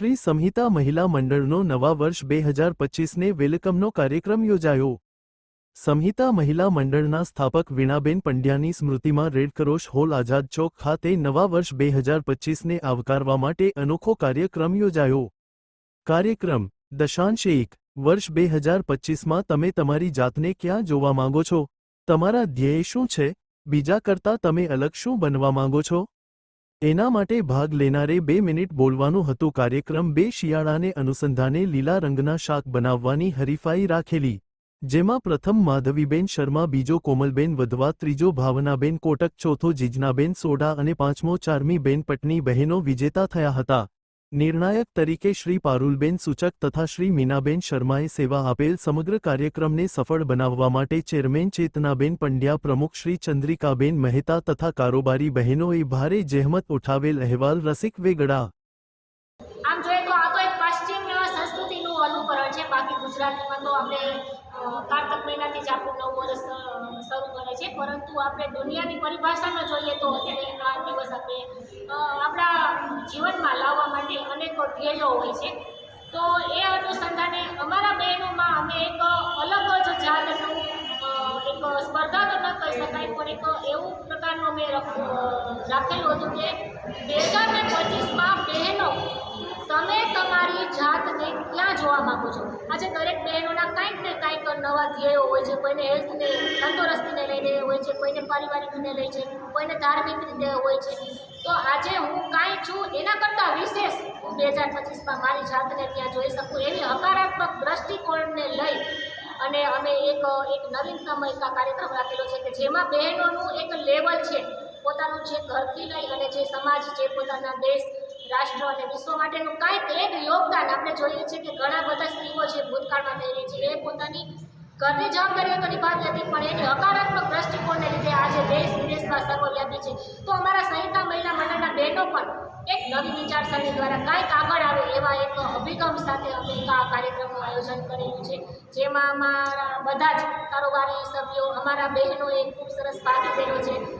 શ્રી સંહિતા મહિલા મંડળનો નવા વર્ષ બે હજાર પચીસને વેલકમનો કાર્યક્રમ યોજાયો. સંહિતા મહિલા મંડળના સ્થાપક વીણાબેન પંડ્યાની સ્મૃતિમાં રેડક્રોસ હોલ આઝાદ ચોક ખાતે નવા વર્ષ બે હજાર પચીસને આવકારવા માટે અનોખો કાર્યક્રમ યોજાયો. કાર્યક્રમ, દશાંશ એક, વર્ષ બે હજાર પચીસમાં તમે તમારી જાતને ક્યાં જોવા માંગો છો? તમારા ધ્યેય શું છે? બીજા કરતાં તમે અલગ શું બનવા માંગો છો? એના માટે ભાગ લેનારે બે મિનિટ બોલવાનું હતું. કાર્યક્રમ બે શિયાળાને અનુસંધાને લીલા રંગના શાક બનાવવાની હરીફાઈ રાખેલી, જેમાં પ્રથમ માધવીબેન શર્મા, બીજો કોમલબેન વધવા, ત્રીજો ભાવનાબેન કોટક, ચોથો જીજનાબેન સોડા અને પાંચમો ચારમી બેન પટની બહેનો વિજેતા થયા હતા. નિર્ણાયક તરીકે શ્રી પારુલબેન સૂચક તથા શ્રી મીનાબેન શર્માએ સેવા આપેલ સમગ્ર કાર્યક્રમને સફળ બનાવવા માટે ચેરમેન ચેતનાબેન પંડ્યા, પ્રમુખ શ્રી ચંદ્રિકાબેન મહેતા તથા કારોબારી બહેનોએ ભારે જહેમત ઉઠાવેલ અહેવાલ રસિક વેગડા. પરિભાષામાં જોઈએ તો અત્યારે આ દિવસ આપણે આપણા જીવનમાં લાવવા ધ્યેયો હોય છે. તો એ અનુસંધાને અમારા બહેનોમાં અમે એક અલગ જ જાતનું એક સ્પર્ધા તો ન કહી શકાય, પણ એક એવું પ્રકારનું અમે રાખેલું હતું કે બે હજાર ને પચીસમાં બહેનો તમે જોવા માંગો છો. આજે દરેક બહેનોના કાંઈક ને કાંઈક નવા ધ્યેયો હોય છે. કોઈને હેલ્થને તંદુરસ્તીને લઈને હોય છે, કોઈને પારિવારિકને લઈ છે, કોઈને ધાર્મિક રીતે હોય છે. તો આજે હું કાંઈ છું એના કરતાં વિશેષ હું બે હજાર પચીસમાં મારી જાતને ત્યાં જોઈ શકું એવી હકારાત્મક દ્રષ્ટિકોણને લઈ અને અમે એક એક નવીનતમ એક કાર્યક્રમ રાખેલો છે કે જેમાં બહેનોનું એક લેવલ છે. પોતાનું જે ઘરથી લઈ અને જે સમાજ જે પોતાના દેશ રાષ્ટ્ર અને વિશ્વ માટેનું કાંઈક એક યોગદાન આપણે જોઈએ છીએ કે ઘણા બધા સ્ત્રીઓ છે ભૂતકાળમાં રહી છે, એ પોતાની ઘરની જવાબદારીઓ તો નિભાવી હતી પણ એની હકારાત્મક દ્રષ્ટિકોણને લીધે આજે દેશ વિદેશમાં સર્વવ્યાપી છે. તો અમારા સંહિતા મહિલા મંડળના બહેનો પણ એક નવી વિચારસરણી દ્વારા કાંઈક આગળ આવે એવા એક અભિગમ સાથે અમે આ કાર્યક્રમનું આયોજન કરેલું છે. જેમાં અમારા બધા જ કારોબારી સભ્યો, અમારા બહેનોએ ખૂબ સરસ ભાગ લીધેલો છે.